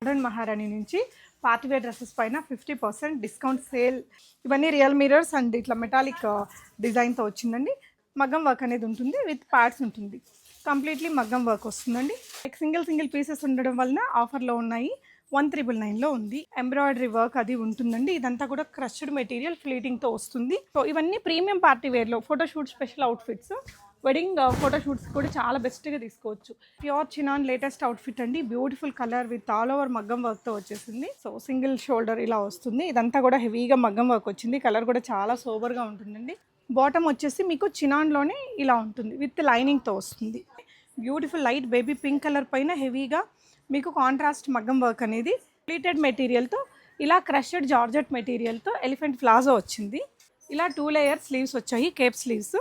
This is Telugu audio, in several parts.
మోడర్న్ మహారాణి నుంచి పార్టీవేర్ డ్రెస్సెస్ పైన ఫిఫ్టీ పర్సెంట్ డిస్కౌంట్ సేల్. ఇవన్నీ రియల్ మిరర్స్ అండ్ ఇట్లా మెటాలిక్ డిజైన్తో వచ్చిందండి. మగ్గం వర్క్ అనేది ఉంటుంది విత్ ప్యాడ్స్ ఉంటుంది. కంప్లీట్లీ మగ్గం వర్క్ వస్తుందండి. లైక్ సింగిల్ సింగిల్ పీసెస్ ఉండడం వలన ఆఫర్లో ఉన్నాయి. వన్ త్రిబుల్ నైన్లో ఉంది. ఎంబ్రాయిడరీ వర్క్ అది ఉంటుందండి. ఇదంతా కూడా క్రష్డ్ మెటీరియల్ ఫ్లీటింగ్తో వస్తుంది. సో ఇవన్నీ premium party వేర్లో photoshoot special outfits. Wedding photoshoots uh, కూడా చాలా బెస్ట్గా తీసుకోవచ్చు. ప్యూర్ చినాన్ లేటెస్ట్ అవుట్ఫిట్ అండి. Beautiful colour with all over మగ్గం వర్క్తో వచ్చేసింది. సో సింగిల్ షోల్డర్ ఇలా వస్తుంది. ఇదంతా కూడా హెవీగా మగ్గం వర్క్ వచ్చింది. కలర్ కూడా చాలా సోబర్గా ఉంటుందండి. బాటమ్ వచ్చేసి మీకు చినాన్లోనే ఇలా ఉంటుంది. విత్ లైనింగ్తో వస్తుంది. Beautiful light baby pink colour పైన హెవీగా మీకు కాంట్రాస్ట్ మగ్గం వర్క్ అనేది ప్లీటెడ్ మెటీరియల్తో ఇలా క్రషెడ్ జార్జెట్ మెటీరియల్తో ఎలిఫెంట్ ప్లాజో వచ్చింది. ఇలా టూ లేయర్ స్లీవ్స్ వచ్చాయి. కేప్ స్లీవ్స్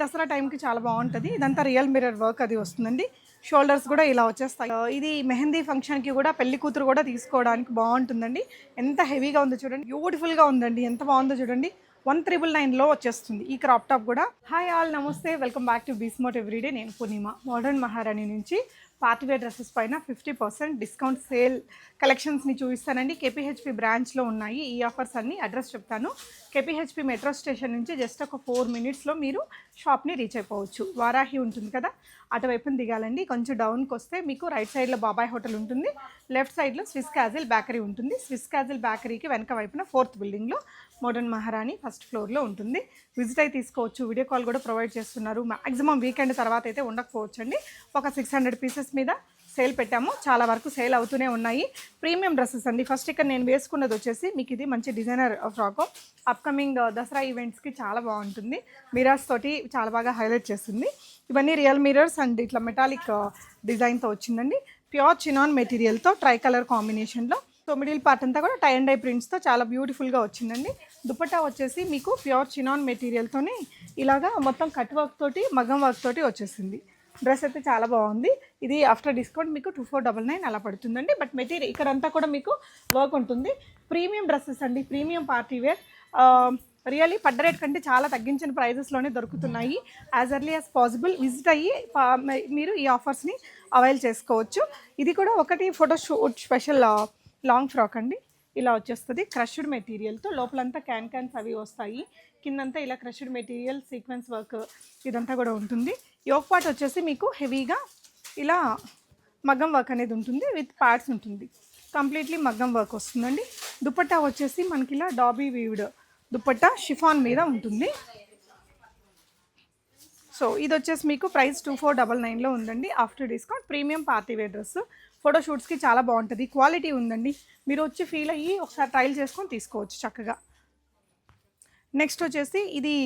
దసరా టైంకి చాలా బాగుంటుంది. ఇదంతా రియల్ మిర్రర్ వర్క్ అది వస్తుందండి. షోల్డర్స్ కూడా ఇలా వచ్చేస్తాయి. ఇది మెహందీ ఫంక్షన్కి కూడా పెళ్ళి కూతురు కూడా తీసుకోవడానికి బాగుంటుందండి. ఎంత హెవీగా ఉందో చూడండి. బ్యూటిఫుల్గా ఉందండి. ఎంత బాగుందో చూడండి. వన్ త్రిబుల్ నైన్లో వచ్చేస్తుంది ఈ క్రాప్ టాప్ కూడా. హాయ్ ఆల్ నమస్తే. వెల్కమ్ బ్యాక్ టు బీస్మోట్ ఎవ్రీడే. నేను పూర్ణిమ. మోడర్న్ మహారాణి నుంచి పార్టీవేర్ డ్రెస్సెస్ పైన ఫిఫ్టీ పర్సెంట్ డిస్కౌంట్ సేల్ కలెక్షన్స్ని చూపిస్తానండి. కేపీహెచ్పి బ్రాంచ్లో ఉన్నాయి ఈ ఆఫర్స్ అన్ని. అడ్రస్ చెప్తాను. కేపీహెచ్పి మెట్రో స్టేషన్ నుంచి జస్ట్ ఒక ఫోర్ మినిట్స్లో మీరు షాప్ని రీచ్ అయిపోవచ్చు. వారాహి ఉంటుంది కదా? అటువైపున దిగాలండి. కొంచెం డౌన్కి వస్తే మీకు రైట్ సైడ్లో బాబాయ్ హోటల్ ఉంటుంది. లెఫ్ట్ సైడ్లో స్విస్ క్యాజిల్ బేకరీ ఉంటుంది. స్విస్ క్యాజిల్ బేకరీకి వెనక వైపున ఫోర్త్ బిల్డింగ్లో మోడర్న్ మహారాణి ఫస్ట్ ఫ్లోర్లో ఉంటుంది. విజిట్ అయి తీసుకోవచ్చు. వీడియో కాల్ కూడా ప్రొవైడ్ చేస్తున్నారు. మ్యాక్సిమం వీకెండ్ తర్వాత అయితే ఉండకపోవచ్చు అండి ఒక సిక్స్ హండ్రెడ్ పీసెస్ మీద సేల్ పెట్టాము. చాలా వరకు సేల్ అవుతూనే ఉన్నాయి. ప్రీమియం డ్రెస్సెస్ అండి. ఫస్ట్ ఇక్కడ నేను వేసుకున్నది వచ్చేసి మీకు ఇది మంచి డిజైనర్ ఫ్రాక్. అప్కమింగ్ దసరా ఈవెంట్స్కి చాలా బాగుంటుంది. మిరాస్ తోటి చాలా బాగా హైలైట్ చేస్తుంది. ఇవన్నీ రియల్ మిరర్స్ అండ్ ఇట్లా మెటాలిక్ డిజైన్తో uh, వచ్చిందండి. ప్యూర్ చినాన్ మెటీరియల్తో ట్రై కలర్ కాంబినేషన్లో సో మిడిల్ పార్ట్ అంతా కూడా టై అండ్ డై ప్రింట్స్తో చాలా బ్యూటిఫుల్గా వచ్చిందండి. దుపట్టా వచ్చేసి మీకు ప్యూర్ చినాన్ మెటీరియల్తోనే ఇలాగా మొత్తం కట్ వర్క్ తోటి మగం వర్క్ తోటి వచ్చేసింది. డ్రెస్ అయితే చాలా బాగుంది. ఇది ఆఫ్టర్ డిస్కౌంట్ మీకు టూ ఫోర్ డబల్ నైన్ అలా పడుతుందండి. బట్ మెటీరియల్ ఇక్కడంతా కూడా మీకు వర్క్ ఉంటుంది. ప్రీమియం డ్రెస్సెస్ అండి. ప్రీమియం పార్టీ వేర్ రియలీ పడ్డ రేట్ కంటే చాలా తగ్గించిన ప్రైజెస్లోనే దొరుకుతున్నాయి. As early as possible visit అయ్యి మీరు ఈ ఆఫర్స్ని అవైల్ చేసుకోవచ్చు. ఇది కూడా ఒకటి ఫోటోషూట్ స్పెషల్ లాంగ్ ఫ్రాక్ అండి. ఇలా వచ్చేస్తుంది. క్రష్డ్ మెటీరియల్తో లోపలంతా క్యాన్ క్యాన్స్ అవి వస్తాయి. కిందంతా ఇలా క్రష్డ్ మెటీరియల్ సీక్వెన్స్ వర్క్ ఇదంతా కూడా ఉంటుంది. యోక్ పార్ట్ వచ్చేసి మీకు హెవీగా ఇలా మగ్గం వర్క్ అనేది ఉంటుంది. విత్ ప్యాడ్స్ ఉంటుంది. కంప్లీట్లీ మగ్గం వర్క్ వస్తుందండి. దుపట్టా వచ్చేసి మనకి ఇలా డాబీ వీవ్డ్ దుపట్టా షిఫాన్ మీద ఉంటుంది. సో ఇది వచ్చేసి మీకు ప్రైస్ టూ ఫోర్ డబల్ నైన్లో ఉందండి. After discount premium party wear dress. ఫోటోషూట్స్కి చాలా బాగుంటుంది. క్వాలిటీ ఉందండి. మీరు వచ్చి ఫీల్ అయ్యి ఒకసారి ట్రయల్ చేసుకొని తీసుకోవచ్చు చక్కగా. నెక్స్ట్ వచ్చేసి ఇది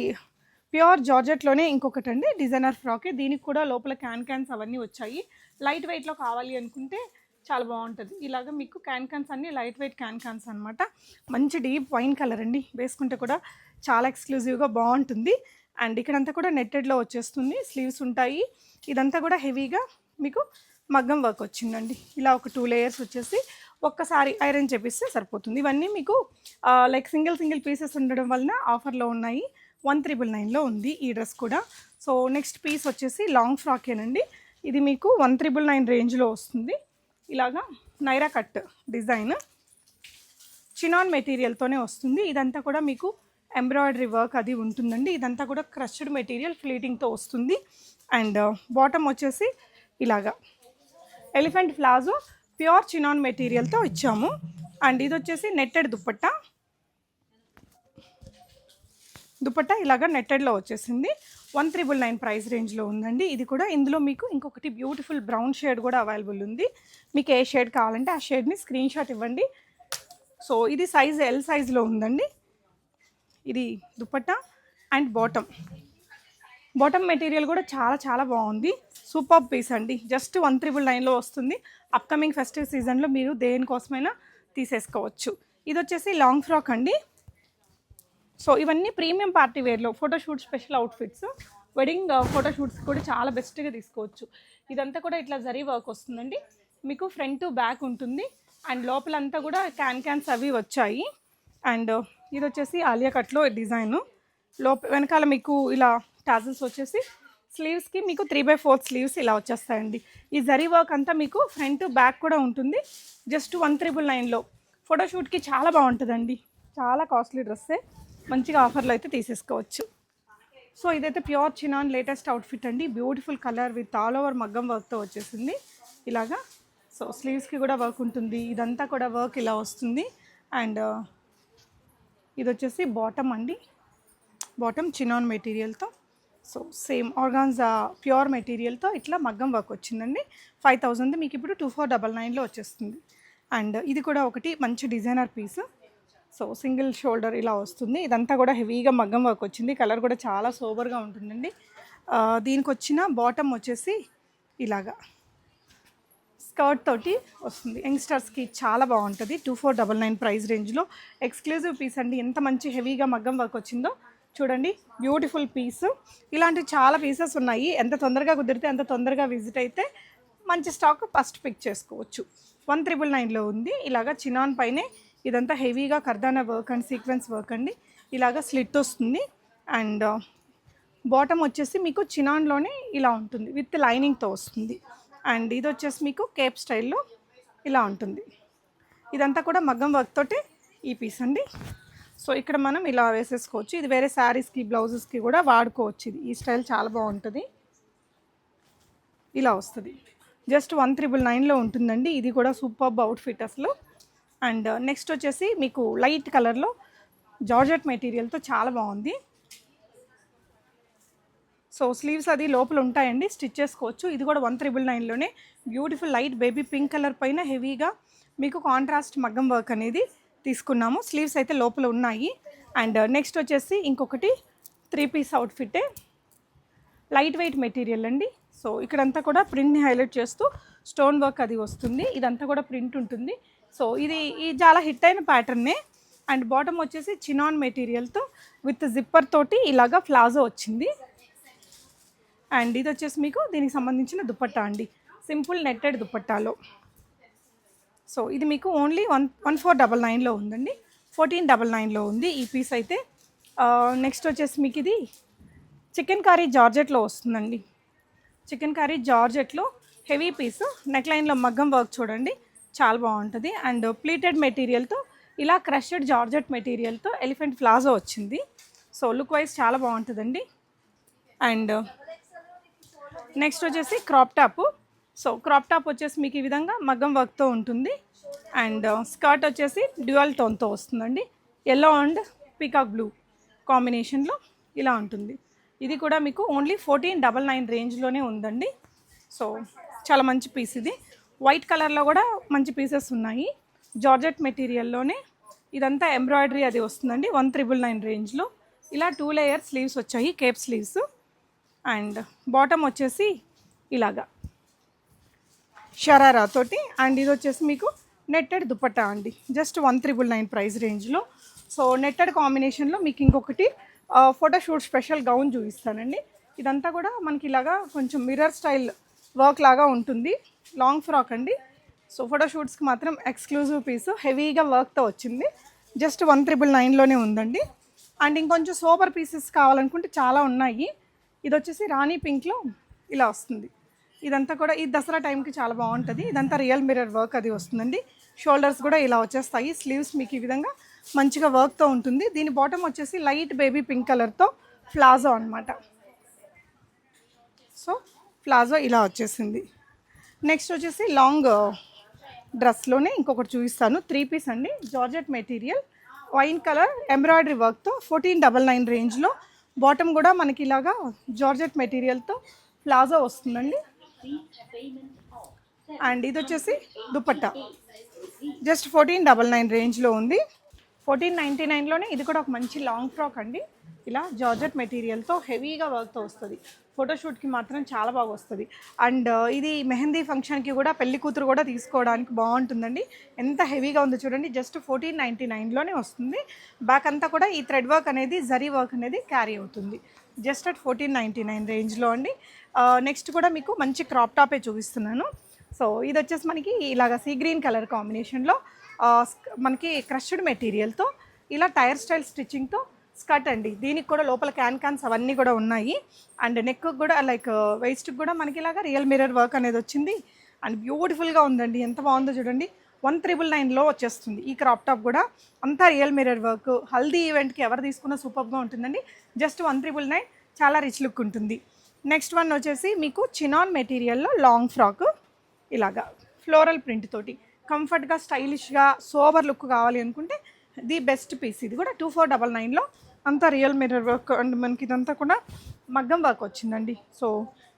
ప్యూర్ జార్జెట్లోనే ఇంకొకటి అండి డిజైనర్ ఫ్రాకే దీనికి కూడా లోపల క్యాన్ క్యాన్స్ అవన్నీ వచ్చాయి. లైట్ వెయిట్లో కావాలి అనుకుంటే చాలా బాగుంటుంది. ఇలాగ మీకు క్యాన్ క్యాన్స్ అన్నీ లైట్ వెయిట్ క్యాన్ క్యాన్స్ అనమాట మంచి డీప్ వైన్ కలర్ అండి. వేసుకుంటే కూడా చాలా ఎక్స్క్లూజివ్గా బాగుంటుంది. అండ్ ఇక్కడంతా కూడా నెట్టెడ్లో వచ్చేస్తుంది. స్లీవ్స్ ఉంటాయి. ఇదంతా కూడా హెవీగా మీకు మగ్గం వర్క్ వచ్చిందండి. ఇలా ఒక టూ లేయర్స్ వచ్చేసి ఒక్కసారి ఐరన్ చేపిస్తే సరిపోతుంది. ఇవన్నీ మీకు లైక్ సింగిల్ సింగిల్ పీసెస్ ఉండడం వలన ఆఫర్లో ఉన్నాయి. వన్ త్రిబుల్ నైన్లో ఉంది ఈ డ్రెస్ కూడా. సో నెక్స్ట్ పీస్ వచ్చేసి లాంగ్ ఫ్రాకేనండి ఇది మీకు వన్ త్రిబుల్ నైన్ రేంజ్లో వస్తుంది. ఇలాగా నైరా కట్ డిజైన్. చినాన్ మెటీరియల్తోనే వస్తుంది. ఇదంతా కూడా మీకు ఎంబ్రాయిడరీ వర్క్ అది ఉంటుందండి. ఇదంతా కూడా క్రష్డ్ మెటీరియల్ ఫ్లీటింగ్తో వస్తుంది. అండ్ uh, బాటమ్ వచ్చేసి ఇలాగా. ఎలిఫెంట్ ప్లాజో ప్యూర్ చినాన్ మెటీరియల్తో ఇచ్చాము. అండ్ ఇది వచ్చేసి నెట్టెడ్ దుప్పట్ట. దుపట్టా ఇలాగ నెట్టెడ్లో వచ్చేసింది. వన్ త్రిబుల్ నైన్ ప్రైస్ రేంజ్లో ఉందండి. ఇది కూడా ఇందులో మీకు ఇంకొకటి బ్యూటిఫుల్ బ్రౌన్ షేడ్ కూడా అవైలబుల్ ఉంది. మీకు ఏ షేడ్ కావాలంటే ఆ షేడ్ని స్క్రీన్ షాట్ ఇవ్వండి. సో ఇది సైజ్ ఎల్ సైజ్లో ఉందండి. ఇది dupatta and bottom. Bottom material కూడా చాలా చాలా బాగుంది. సూపర్ పీస్ అండి. జస్ట్ వన్ త్రిబుల్ నైన్లో వస్తుంది. అప్కమింగ్ ఫెస్టివ్ సీజన్లో మీరు దేనికోసమైనా తీసేసుకోవచ్చు. ఇది వచ్చేసి లాంగ్ ఫ్రాక్ అండి. సో ఇవన్నీ premium party వేర్లో photoshoot special outfits. Wedding uh, photoshoots కూడా చాలా బెస్ట్గా తీసుకోవచ్చు. ఇదంతా కూడా ఇట్లా జరీ వర్క్ వస్తుందండి. మీకు ఫ్రంట్ బ్యాక్ ఉంటుంది. అండ్ లోపలంతా కూడా క్యాన్ క్యాన్స్ అవి వచ్చాయి. అండ్ uh, ఇది వచ్చేసి ఆలియా కట్లో డిజైన్. లోప వెనకాల మీకు ఇలా టాజల్స్ వచ్చేసి స్లీవ్స్కి మీకు త్రీ బై ఫోర్ స్లీవ్స్ ఇలా వచ్చేస్తాయండి. ఈ జరీ వర్క్ అంతా మీకు ఫ్రంట్ బ్యాక్ కూడా ఉంటుంది. జస్ట్ వన్ త్రిబుల్ నైన్లో ఫోటోషూట్కి చాలా బాగుంటుందండి. చాలా కాస్ట్లీ డ్రెస్సే. మంచిగా ఆఫర్లో అయితే తీసేసుకోవచ్చు. సో ఇదైతే ప్యూర్ చినాన్ లేటెస్ట్ అవుట్ఫిట్ అండి. Beautiful colour with all over మగ్గం వర్క్తో వచ్చేసింది. ఇలాగా సో స్లీవ్స్కి కూడా వర్క్ ఉంటుంది. ఇదంతా కూడా వర్క్ ఇలా వస్తుంది. అండ్ ఇది వచ్చేసి బాటమ్ అండి. బాటమ్ చినాన్ మెటీరియల్తో. సో సేమ్ ఆర్గాన్జా ప్యూర్ మెటీరియల్తో ఇట్లా మగ్గం వర్క్ వచ్చిందండి. ఫైవ్ థౌజండ్ మీకు ఇప్పుడు టూ ఫోర్ డబల్ నైన్లో వచ్చేస్తుంది. అండ్ ఇది కూడా ఒకటి మంచి designer piece. So single shoulder ఇలా వస్తుంది. ఇదంతా కూడా హెవీగా మగ్గం వర్క్ వచ్చింది. కలర్ కూడా చాలా సోబర్గా ఉంటుందండి. దీనికి వచ్చిన బాటమ్ వచ్చేసి ఇలాగా. స్కర్ట్ తోటి వస్తుంది. యంగ్స్టర్స్కి చాలా బాగుంటుంది. Two four double nine price రేంజ్లో. ఎక్స్క్లూజివ్ పీస్ అండి. ఎంత మంచి హెవీగా మగ్గం వర్క్ వచ్చిందో చూడండి. Beautiful piece. ఇలాంటి చాలా పీసెస్ ఉన్నాయి. ఎంత తొందరగా కుదిరితే అంత తొందరగా విజిట్ అయితే మంచి స్టాక్ ఫస్ట్ పిక్ చేసుకోవచ్చు. వన్ త్రిబుల్ నైన్లో ఉంది. ఇలాగా చినాన్ పైనే ఇదంతా హెవీగా కర్దానా వర్క్ అండ్ సీక్వెన్స్ వర్క్ అండి. ఇలాగా స్లిట్ వస్తుంది. అండ్ uh, బాటమ్ వచ్చేసి మీకు చినాన్లోనే ఇలా ఉంటుంది. విత్ లైనింగ్తో వస్తుంది. అండ్ ఇది వచ్చేసి మీకు కేప్ స్టైల్లో ఇలా ఉంటుంది. ఇదంతా కూడా మగ్గం వర్క్ తోటి ఈ పీస్ అండి. సో ఇక్కడ మనం ఇలా వేసేసుకోవచ్చు. ఇది వేరే శారీస్కి బ్లౌజెస్కి కూడా వాడుకోవచ్చు. ఇది ఈ స్టైల్ చాలా బాగుంటుంది. ఇలా వస్తుంది. జస్ట్ వన్ త్రిబుల్ నైన్లో ఉంటుందండి. ఇది కూడా సూపర్ అవుట్ఫిట్ అసలు. అండ్ నెక్స్ట్ వచ్చేసి మీకు లైట్ కలర్లో జార్జెట్ మెటీరియల్తో చాలా బాగుంది. సో స్లీవ్స్ అది లోపల ఉంటాయండి స్టిచ్ చేసుకోవచ్చు. ఇది కూడా one triple నైన్లోనే beautiful light baby pink colour పైన హెవీగా మీకు కాంట్రాస్ట్ మగ్గం వర్క్ అనేది తీసుకున్నాము. స్లీవ్స్ అయితే లోపల ఉన్నాయి. అండ్ నెక్స్ట్ వచ్చేసి ఇంకొకటి త్రీ పీస్ అవుట్ఫిట్టే లైట్ వెయిట్ మెటీరియల్ అండి. సో ఇక్కడంతా కూడా ప్రింట్ని హైలైట్ చేస్తూ స్టోన్ వర్క్ అది వస్తుంది. ఇదంతా కూడా ప్రింట్ ఉంటుంది. సో ఇది ఈ చాలా హిట్ అయిన ప్యాటర్నే అండ్ బాటమ్ వచ్చేసి చినాన్ మెటీరియల్తో విత్ జిప్పర్ తోటి ఇలాగా ప్లాజో వచ్చింది. అండ్ ఇది వచ్చేసి మీకు దీనికి సంబంధించిన దుపట్టా అండి. Simple netted దుపట్టాలో. సో ఇది మీకు only one one four double నైన్లో ఉందండి. ఫోర్టీన్ డబల్ నైన్లో ఉంది ఈ పీస్ అయితే. Uh, నెక్స్ట్ వచ్చేసి మీకు ఇది చికెన్ కర్రీ జార్జెట్లో వస్తుందండి. చికెన్ కర్రీ జార్జెట్లో హెవీ పీస్ నెక్ లైన్లో మగ్గం వర్క్ చూడండి. చాలా బాగుంటుంది. అండ్ ప్లీటెడ్ మెటీరియల్తో ఇలా క్రషెడ్ జార్జెట్ మెటీరియల్తో ఎలిఫెంట్ ప్లాజో వచ్చింది. సో లుక్ వైజ్ చాలా బాగుంటుందండి. అండ్ నెక్స్ట్ వచ్చేసి crop top so crop top వచ్చేసి మీకు ఈ విధంగా మగ్గం వర్క్తో ఉంటుంది. అండ్ స్కర్ట్ వచ్చేసి డ్యూయల్ టోన్తో వస్తుందండి. ఎల్లో అండ్ పీకాక్ బ్లూ కాంబినేషన్లో ఇలా ఉంటుంది. ఇది కూడా మీకు ఓన్లీ ఫోర్టీన్ డబల్ నైన్ రేంజ్లోనే ఉందండి. సో చాలా మంచి పీస్ ఇది. వైట్ కలర్లో కూడా మంచి పీసెస్ ఉన్నాయి. జార్జెట్ మెటీరియల్లోనే ఇదంతా ఎంబ్రాయిడరీ అది వస్తుందండి. వన్ త్రిబుల్ నైన్ రేంజ్లో. ఇలా టూ లేయర్ స్లీవ్స్ వచ్చాయి కేప్ స్లీవ్స్. అండ్ బాటమ్ వచ్చేసి ఇలాగా. షరారా తోటి. అండ్ ఇది వచ్చేసి మీకు నెట్టెడ్ దుపట్టా అండి. Just one triple nine price రేంజ్లో. సో నెట్టెడ్ కాంబినేషన్లో మీకు ఇంకొకటి ఫోటోషూట్ స్పెషల్ గౌన్ చూపిస్తానండి. ఇదంతా కూడా మనకి ఇలాగా కొంచెం మిర్రర్ స్టైల్ వర్క్ లాగా ఉంటుంది. లాంగ్ ఫ్రాక్ అండి. సో ఫోటోషూట్స్కి మాత్రం ఎక్స్క్లూజివ్ పీస్. హెవీగా వర్క్తో వచ్చింది. జస్ట్ వన్ త్రిబుల్ నైన్లోనే ఉందండి. అండ్ ఇంకొంచెం సూపర్ పీసెస్ కావాలనుకుంటే చాలా ఉన్నాయి. ఇది వచ్చేసి రాణి పింక్లో ఇలా వస్తుంది. ఇదంతా కూడా ఈ దసరా టైంకి చాలా బాగుంటుంది. ఇదంతా రియల్ మిర్రర్ వర్క్ అది వస్తుందండి. షోల్డర్స్ కూడా ఇలా వచ్చేస్తాయి. స్లీవ్స్ మీకు ఈ విధంగా మంచిగా వర్క్తో ఉంటుంది. దీని బాటమ్ వచ్చేసి లైట్ బేబీ పింక్ కలర్తో ప్లాజో అనమాట సో ప్లాజో ఇలా వచ్చేసింది. నెక్స్ట్ వచ్చేసి లాంగ్ డ్రెస్లోనే ఇంకొకటి చూపిస్తాను. త్రీ పీస్ అండి. Georgette material. Wine colour embroidery వర్క్తో ఫోర్టీన్ డబల్ నైన్ రేంజ్లో. బాటమ్ కూడా మనకి ఇలాగా జార్జెట్ మెటీరియల్తో ప్లాజో వస్తుందండి. అండ్ ఇది వచ్చేసి dupatta. Just fourteen double nine రేంజ్లో ఉంది. ఫోర్టీన్ నైంటీ నైన్లోనే ఇది కూడా ఒక మంచి లాంగ్ ఫ్రాక్ అండి. ఇలా జార్జెట్ మెటీరియల్తో హెవీగా వర్క్తో వస్తుంది. ఫోటోషూట్కి మాత్రం చాలా బాగా వస్తుంది. అండ్ ఇది మెహందీ ఫంక్షన్కి కూడా పెళ్ళి కూతురు కూడా తీసుకోవడానికి బాగుంటుందండి. ఎంత హెవీగా ఉందో చూడండి. జస్ట్ ఫోర్టీన్ నైంటీ నైన్లోనే వస్తుంది. బ్యాక్ అంతా కూడా ఈ థ్రెడ్ వర్క్ అనేది జరీ వర్క్ అనేది క్యారీ అవుతుంది. Just at fourteen ninety nine రేంజ్లో అండి. నెక్స్ట్ కూడా మీకు మంచి క్రాప్ టాపే చూపిస్తున్నాను. సో ఇది వచ్చేసి మనకి ఇలాగ సీ గ్రీన్ కలర్ కాంబినేషన్లో మనకి క్రష్డ్ మెటీరియల్తో ఇలా టైర్ స్టైల్ స్టిచ్చింగ్తో స్కర్ట్ అండి. దీనికి కూడా లోపల క్యాన్ క్యాన్స్ అవన్నీ కూడా ఉన్నాయి. అండ్ నెక్ కూడా లైక్ వేస్ట్కి కూడా మనకి ఇలాగా రియల్ మిర్రర్ వర్క్ అనేది వచ్చింది. అండ్ బ్యూటిఫుల్గా ఉందండి. ఎంత బాగుందో చూడండి. వన్ త్రిబుల్ నైన్లో వచ్చేస్తుంది. ఈ క్రాప్ టాప్ కూడా అంతా రియల్ మిర్రర్ వర్క్ హల్దీ ఈవెంట్కి ఎవరు తీసుకున్నా సూపర్గా ఉంటుందండి. జస్ట్ వన్ త్రిబుల్ నైన్ చాలా రిచ్ లుక్ ఉంటుంది. నెక్స్ట్ వన్ వచ్చేసి మీకు చినాన్ మెటీరియల్లో లాంగ్ ఫ్రాక్ ఇలాగా ఫ్లోరల్ ప్రింట్ తోటి. కంఫర్ట్గా స్టైలిష్గా సోబర్ లుక్ కావాలి అనుకుంటే ది బెస్ట్ పీస్ ఇది కూడా టూ ఫోర్ డబల్ నైన్లో అంతా రియల్ మిర్రర్ వర్క్ అండ్ మనకి ఇదంతా కూడా మగ్గం వర్క్ వచ్చిందండి. So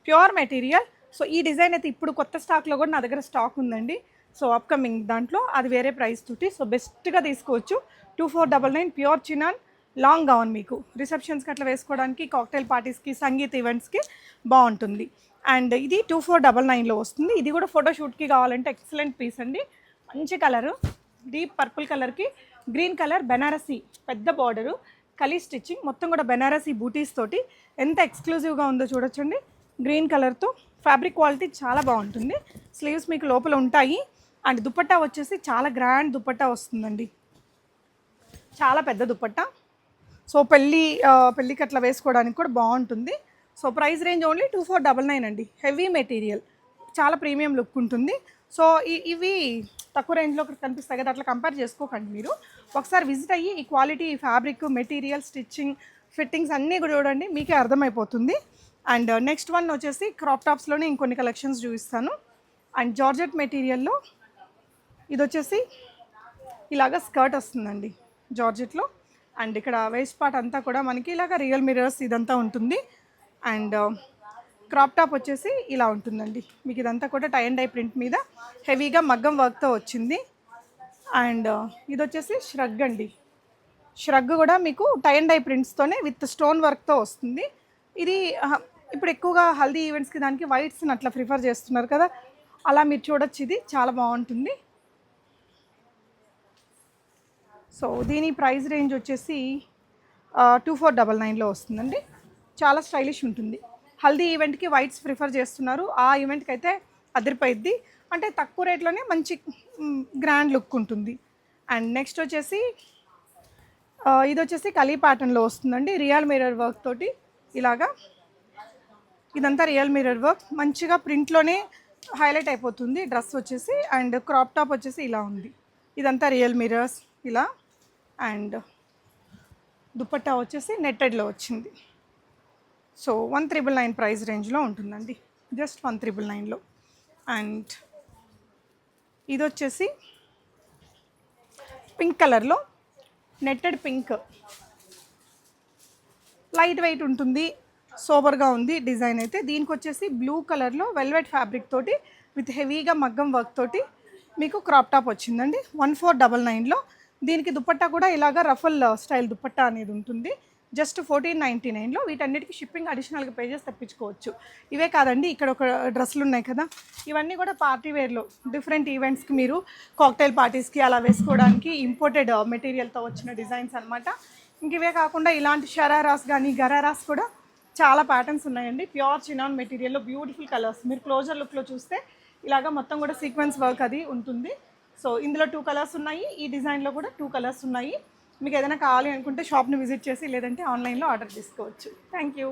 pure material. సో ఈ డిజైన్ అయితే ఇప్పుడు కొత్త స్టాక్లో కూడా నా దగ్గర స్టాక్ ఉందండి. సో అప్కమింగ్ దాంట్లో అది వేరే ప్రైస్ తోటి. సో బెస్ట్గా తీసుకోవచ్చు. Two four double nine pure chinon long gown మీకు. రిసెప్షన్స్కి అట్లా వేసుకోవడానికి కాక్టైల్ పార్టీస్కి సంగీత్ ఈవెంట్స్కి బాగుంటుంది. అండ్ ఇది టూ ఫోర్ డబల్ నైన్లో వస్తుంది. ఇది కూడా ఫోటోషూట్కి కావాలంటే ఎక్సలెంట్ పీస్ అండి. మంచి కలరు డీప్ పర్పుల్ కలర్కి గ్రీన్ కలర్ బెనారసీ పెద్ద బార్డరు కలీ స్టిచ్చింగ్. మొత్తం కూడా బెనారసీ బూటీస్ తోటి ఎంత ఎక్స్క్లూజివ్గా ఉందో చూడొచ్చండి. గ్రీన్ కలర్తో ఫ్యాబ్రిక్ క్వాలిటీ చాలా బాగుంటుంది. స్లీవ్స్ మీకు లోపల ఉంటాయి. అండ్ దుపట్టా వచ్చేసి చాలా గ్రాండ్ దుపట్టా వస్తుందండి. చాలా పెద్ద దుపట్టా సో పెళ్ళి పెళ్ళికి అట్లా వేసుకోవడానికి కూడా బాగుంటుంది. So price range only two four double nine అండి. హెవీ మెటీరియల్ చాలా ప్రీమియం లుక్ ఉంటుంది. సో ఇవి తక్కువ రేంజ్లో కనిపిస్తాయి కదా అట్లా కంపేర్ చేసుకోకండి మీరు. ఒకసారి విజిట్ అయ్యి ఈ quality fabric material stitching fittings అన్నీ కూడా చూడండి మీకే అర్థమైపోతుంది. అండ్ నెక్స్ట్ వన్ వచ్చేసి క్రాప్ టాప్స్లోనే ఇంకొన్ని కలెక్షన్స్ చూపిస్తాను. అండ్ జార్జెట్ మెటీరియల్లో ఇది వచ్చేసి ఇలాగ స్కర్ట్ వస్తుందండి జార్జెట్లో అండ్ ఇక్కడ వేస్ట్ పార్ట్ అంతా కూడా మనకి ఇలాగ రియల్ మిరర్స్ ఇదంతా ఉంటుంది. అండ్ క్రాప్ టాప్ వచ్చేసి ఇలా ఉంటుందండి. మీకు ఇదంతా కూడా టై అండ్ డై ప్రింట్ మీద హెవీగా మగ్గం వర్క్తో వచ్చింది. అండ్ ఇది వచ్చేసి ష్రగ్ అండి. ష్రగ్ కూడా మీకు టై అండ్ డై ప్రింట్స్తోనే విత్ స్టోన్ వర్క్తో వస్తుంది. ఇది ఇప్పుడు ఎక్కువగా హల్దీ ఈవెంట్స్కి దానికి వైట్స్ని అట్లా ప్రిఫర్ చేస్తున్నారు కదా. అలా మీరు చూడొచ్చు ఇది చాలా బాగుంటుంది. సో దీని ప్రైస్ రేంజ్ వచ్చేసి టూ ఫోర్ డబల్ నైన్లో వస్తుందండి. చాలా స్టైలిష్ ఉంటుంది. హల్దీ ఈవెంట్కి వైట్స్ ప్రిఫర్ చేస్తున్నారు. ఆ ఈవెంట్కి అయితే అదిరిపోయిద్ది. అంటే తక్కువ రేట్లోనే మంచి గ్రాండ్ లుక్ ఉంటుంది. అండ్ నెక్స్ట్ వచ్చేసి ఇది వచ్చేసి కలీ ప్యాటర్న్లో వస్తుందండి. రియల్ మిరర్ వర్క్ తోటి ఇలాగా. ఇదంతా రియల్ మిరర్ వర్క్. మంచిగా ప్రింట్లోనే హైలైట్ అయిపోతుంది డ్రెస్ వచ్చేసి. అండ్ క్రాప్ టాప్ వచ్చేసి ఇలా ఉంది. ఇదంతా రియల్ మిరర్స్ ఇలా. అండ్ దుపట్టా వచ్చేసి నెట్టెడ్లో వచ్చింది. So one triple nine price రేంజ్లో ఉంటుందండి. జస్ట్ వన్ త్రిబుల్ నైన్లో. అండ్ ఇది వచ్చేసి పింక్ కలర్లో నెట్టెడ్ పింక్. లైట్ వెయిట్ ఉంటుంది సోబర్గా ఉంది డిజైన్ అయితే. దీనికి వచ్చేసి బ్లూ కలర్లో వెల్వెట్ ఫ్యాబ్రిక్ తోటి విత్ హెవీగా మగ్గం వర్క్ తోటి మీకు క్రాప్ టాప్ వచ్చిందండి. వన్ ఫోర్ డబల్ నైన్లో దీనికి దుపట్టా కూడా ఇలాగ రఫల్ స్టైల్ దుపట్టా అనేది ఉంటుంది. జస్ట్ ఫోర్టీన్ నైంటీ నైన్లో వీటన్నిటికీ షిప్పింగ్ అడిషనల్గా పే చేసి తెప్పించుకోవచ్చు. ఇవే కాదండి ఇక్కడ ఒక డ్రెస్సులు ఉన్నాయి కదా. ఇవన్నీ కూడా పార్టీ వేర్లో. డిఫరెంట్ ఈవెంట్స్కి మీరు కాక్టైల్ పార్టీస్కి అలా వేసుకోవడానికి ఇంపోర్టెడ్ మెటీరియల్తో uh, వచ్చిన డిజైన్స్ అనమాట ఇంక ఇవే కాకుండా ఇలాంటి షరారాస్ కానీ గరారాస్ కూడా చాలా ప్యాటర్న్స్ ఉన్నాయండి. ప్యూర్ చినాన్ మెటీరియల్లో బ్యూటిఫుల్ కలర్స్. మీరు క్లోజర్ లుక్లో చూస్తే ఇలాగ మొత్తం కూడా సీక్వెన్స్ వర్క్ అది ఉంటుంది. సో ఇందులో టూ కలర్స్ ఉన్నాయి. ఈ డిజైన్లో కూడా టూ కలర్స్ ఉన్నాయి. మీకు ఏదైనా కావాలి అనుకుంటే షాప్ని విజిట్ చేసి లేదంటే ఆన్లైన్లో ఆర్డర్ చేసుకోవచ్చు థ్యాంక్ యూ